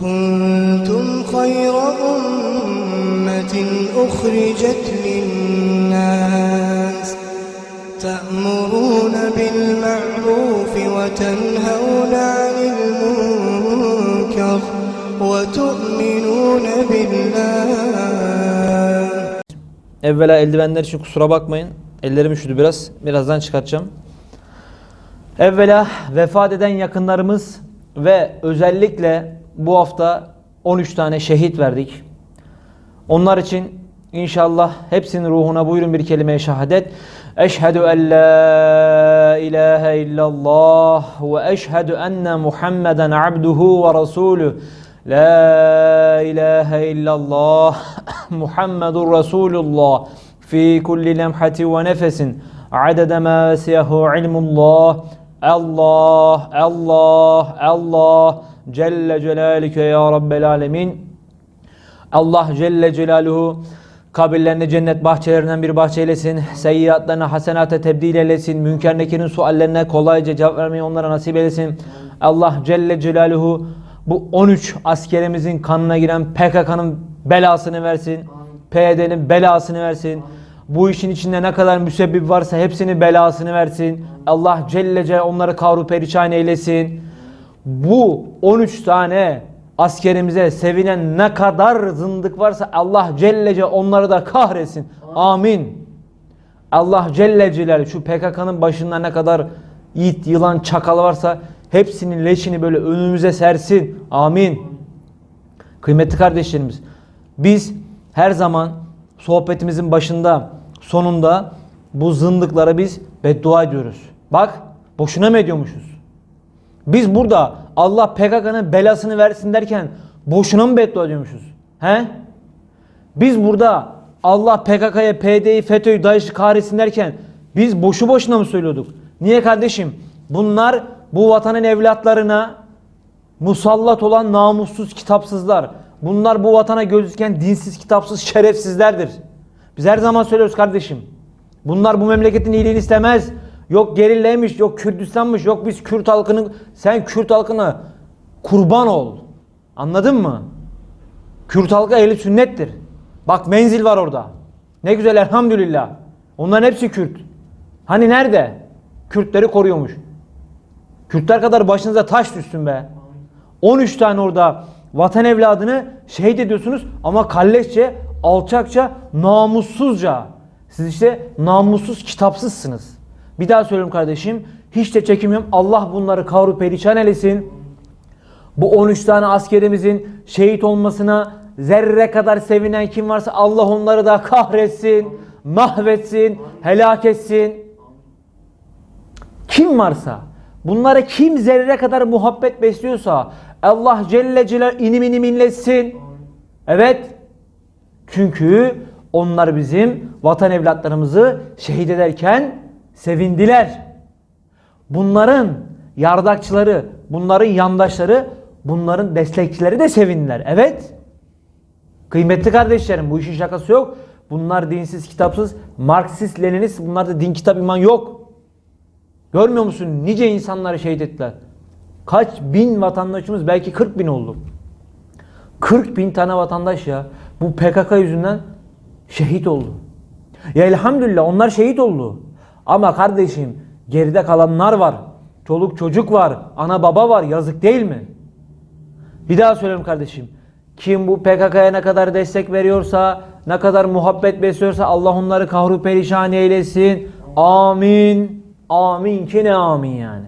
كنتم خير أمة أخرجت للناس تأمرون بالمعروف وتنهون عن المنكر وتؤمنون بالله Evvela eldivenler için kusura bakmayın. Ellerim üşüdü biraz. Birazdan çıkartacağım. Evvela vefat eden yakınlarımız ve özellikle bu hafta 13 tane şehit verdik. Onlar için inşallah hepsinin ruhuna buyurun bir kelime-i şehadet. Eşhedü en la ilahe illallah ve eşhedü enne Muhammeden abduhu ve rasulü. La ilahe illallah Muhammedur Resulullah fi kulli lemhati ve nefesin adede ma vesiyahu ilmullah Allah Allah Allah Celle Celalike ya Rabbel Alemin Allah Celle Celaluhu kabirlerini cennet bahçelerinden bir bahçe eylesin. Seyyiatlarını hasenata tebdil eylesin. Münker nekirin suallerine kolayca cevap vermeyi onlara nasip eylesin. Allah Celle Celaluhu bu 13 askerimizin kanına giren PKK'nın belasını versin. PYD'nin belasını versin. Bu işin içinde ne kadar müsebbip varsa hepsinin belasını versin. Allah Celle Celaluhu onları kavru perişan eylesin. Bu 13 tane askerimize sevinen ne kadar zındık varsa Allah Celle Celaluhu onları da kahretsin. Amin. Allah Celle Celaluhu şu PKK'nın başında ne kadar yiğit, yılan, çakal varsa hepsinin leşini böyle önümüze sersin. Amin. Kıymetli kardeşlerimiz, biz her zaman sohbetimizin başında, sonunda bu zındıklara biz beddua ediyoruz. Bak, boşuna mı ediyormuşuz? Biz burada Allah PKK'nın belasını versin derken boşuna mı beddua ediyormuşuz? He? Biz burada Allah PKK'ya, PYD'yi, FETÖ'yü, DAEŞ'i kahretsin derken biz boşu boşuna mı söylüyorduk? Niye kardeşim? Bunlar bu vatanın evlatlarına musallat olan namussuz kitapsızlar. Bunlar bu vatana gözüken dinsiz, kitapsız şerefsizlerdir. Biz her zaman söylüyoruz kardeşim. Bunlar bu memleketin iyiliğini istemez. Yok gerilleymiş, yok Kürdistan'mış, yok biz Kürt halkının... Sen Kürt halkına kurban ol. Anladın mı? Kürt halkı ehli sünnettir. Bak menzil var orada. Ne güzel elhamdülillah. Onların hepsi Kürt. Hani nerede? Kürtleri koruyormuş. Kürtler kadar başınıza taş düşsün be. 13 tane orada vatan evladını şehit ediyorsunuz ama kalleşçe, alçakça, namussuzca. Siz işte namussuz, kitapsızsınız. Bir daha söylüyorum kardeşim. Hiç de çekinmiyorum. Allah bunları kavru perişan eylesin. Bu 13 tane askerimizin şehit olmasına zerre kadar sevinen kim varsa Allah onları da kahretsin, mahvetsin, helak etsin. Kim varsa, bunlara kim zerre kadar muhabbet besliyorsa Allah Celle Celal inim inim inletsin. Evet. Çünkü onlar bizim vatan evlatlarımızı şehit ederken sevindiler. Bunların yardakçıları, bunların yandaşları, bunların destekçileri de sevindiler. Evet. Kıymetli kardeşlerim bu işin şakası yok. Bunlar dinsiz, kitapsız, Marksist, Leninist, bunlarda din, kitap, iman yok. Görmüyor musun? Nice insanları şehit ettiler. Kaç bin vatandaşımız belki 40 bin oldu. 40 bin tane vatandaş ya bu PKK yüzünden şehit oldu. Ya elhamdülillah onlar şehit oldu. Ama kardeşim geride kalanlar var. Çoluk çocuk var. Ana baba var. Yazık değil mi? Bir daha söylüyorum kardeşim. Kim bu PKK'ya ne kadar destek veriyorsa, ne kadar muhabbet besliyorsa Allah onları kahru perişan eylesin. Amin. Amin ki ne amin yani.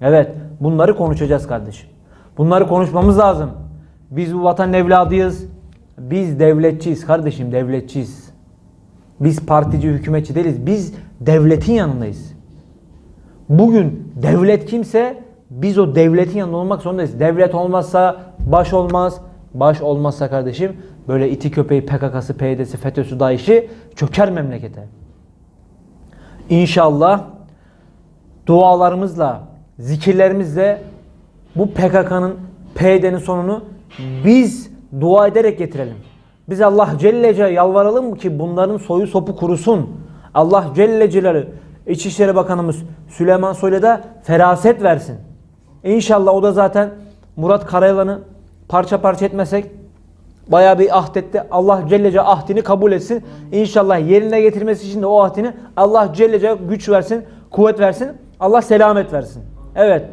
Evet bunları konuşacağız kardeşim. Bunları konuşmamız lazım. Biz bu vatan evladıyız. Biz devletçiyiz kardeşim devletçiyiz. Biz partici hükümetçi değiliz. Biz devletin yanındayız. Bugün devlet kimse biz o devletin yanında olmak zorundayız. Devlet olmazsa baş olmaz. Baş olmazsa kardeşim böyle iti köpeği PKK'sı, PYD'si, FETÖ'sü, DAEŞ'i çöker memlekete. İnşallah dualarımızla, zikirlerimizle bu PKK'nın, PYD'nin sonunu biz dua ederek getirelim. Biz Allah Celle Celaluhu yalvaralım ki bunların soyu sopu kurusun. Allah Celle Celaluhu İçişleri Bakanımız Süleyman Soylu'ya da feraset versin. İnşallah o da zaten Murat Karayılan'ı parça parça etmesek bayağı bir ahdetti. Allah Celle Celle ahdini kabul etsin. İnşallah yerine getirmesi için de o ahdini Allah Celle Celle güç versin, kuvvet versin. Allah selamet versin. Evet.